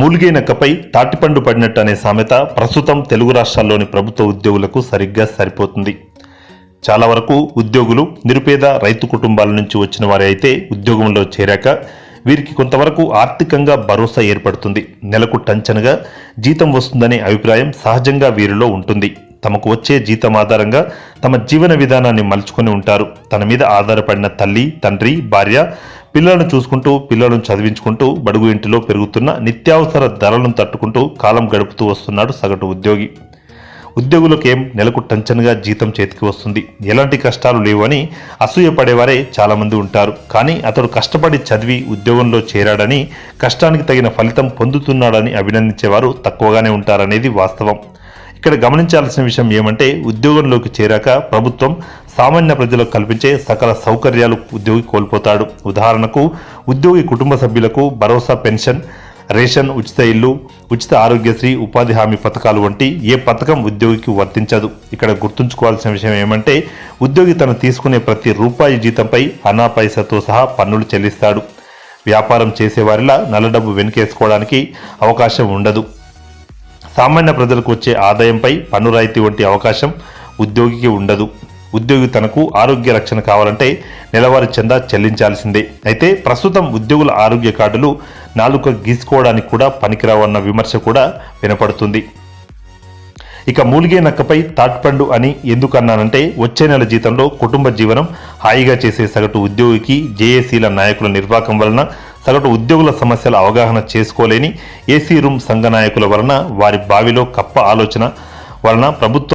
మూలిగే నక్కపై తాటిపండు పడినట్టు అనే సామెత ప్రస్తుతం తెలుగు రాష్ట్రాల్లోని ప్రభుత్వ ఉద్యోగులకు సరిగ్గా సరిపోతుంది. చాలా వరకు ఉద్యోగులు నిరుపేద రైతు కుటుంబాల నుంచి వచ్చిన వారే అయితే ఉద్యోగంలో చేరాక వీరికి కొంతవరకు ఆర్థికంగా భరోసా ఏర్పడుతుంది. నెలకు టంచనగా జీతం వస్తుందనే అభిప్రాయం సహజంగా వీరిలో ఉంటుంది. తమకు వచ్చే జీతం ఆధారంగా తమ జీవన విధానాన్ని మలుచుకొని ఉంటారు. తన మీద ఆధారపడిన తల్లి తండ్రి భార్య పిల్లలను చూసుకుంటూ పిల్లలను చదివించుకుంటూ బడుగు ఇంటిలో పెరుగుతున్న నిత్యావసర ధరలను తట్టుకుంటూ కాలం గడుపుతూ వస్తున్నాడు సగటు ఉద్యోగి. ఉద్యోగులకు ఏం నెలకు టంచన్గా జీతం చేతికి వస్తుంది. ఎలాంటి కష్టాలు లేవని అసూయ పడేవారే చాలామంది ఉంటారు. కానీ అతడు కష్టపడి చదివి ఉద్యోగంలో చేరాడని కష్టానికి తగిన ఫలితం పొందుతున్నాడని అభినందించేవారు తక్కువగానే ఉంటారనేది వాస్తవం. ఇక్కడ గమనించాల్సిన విషయం ఏమంటే ఉద్యోగంలోకి చేరాక ప్రభుత్వం సామాన్య ప్రజలకు కల్పించే సకల సౌకర్యాలు ఉద్యోగి కోల్పోతాడు. ఉదాహరణకు ఉద్యోగి కుటుంబ సభ్యులకు భరోసా పెన్షన్ రేషన్ ఉచిత ఇల్లు ఉచిత ఆరోగ్యశ్రీ ఉపాధి హామీ పథకాలు వంటి ఏ పథకం ఉద్యోగికి వర్తించదు. ఇక్కడ గుర్తుంచుకోవాల్సిన విషయం ఏమంటే ఉద్యోగి తను తీసుకునే ప్రతి రూపాయి జీతంపై అనా పైసతో సహా పన్నులు చెల్లిస్తాడు. వ్యాపారం చేసేవారిలా నల్ల డబ్బు వెనుకేసుకోవడానికి అవకాశం ఉండదు. సామాన్య ప్రజలకు వచ్చే ఆదాయంపై పన్ను రాయితీ వంటి అవకాశం ఉద్యోగికి ఉండదు. ఉద్యోగి తనకు ఆరోగ్య రక్షణ కావాలంటే నెలవారీ చందా చెల్లించాల్సిందే. అయితే ప్రస్తుతం ఉద్యోగుల ఆరోగ్య కార్డులు నాలుక గీసుకోవడానికి కూడా పనికిరావన్న విమర్శ కూడా వినపడుతుంది. ఇక మూలిగే నక్కపై తాట్పండు అని ఎందుకు అన్నానంటే వచ్చే నెల జీతంలో కుటుంబ జీవనం హాయిగా చేసే సగటు ఉద్యోగికి జేఏసీల నాయకుల నిర్వాకం వలన సగటు ఉద్యోగుల సమస్యల అవగాహన చేసుకోలేని ఏసీ రూమ్ సంఘ నాయకుల వలన వారి బావిలో కప్ప ఆలోచన వలన ప్రభుత్వం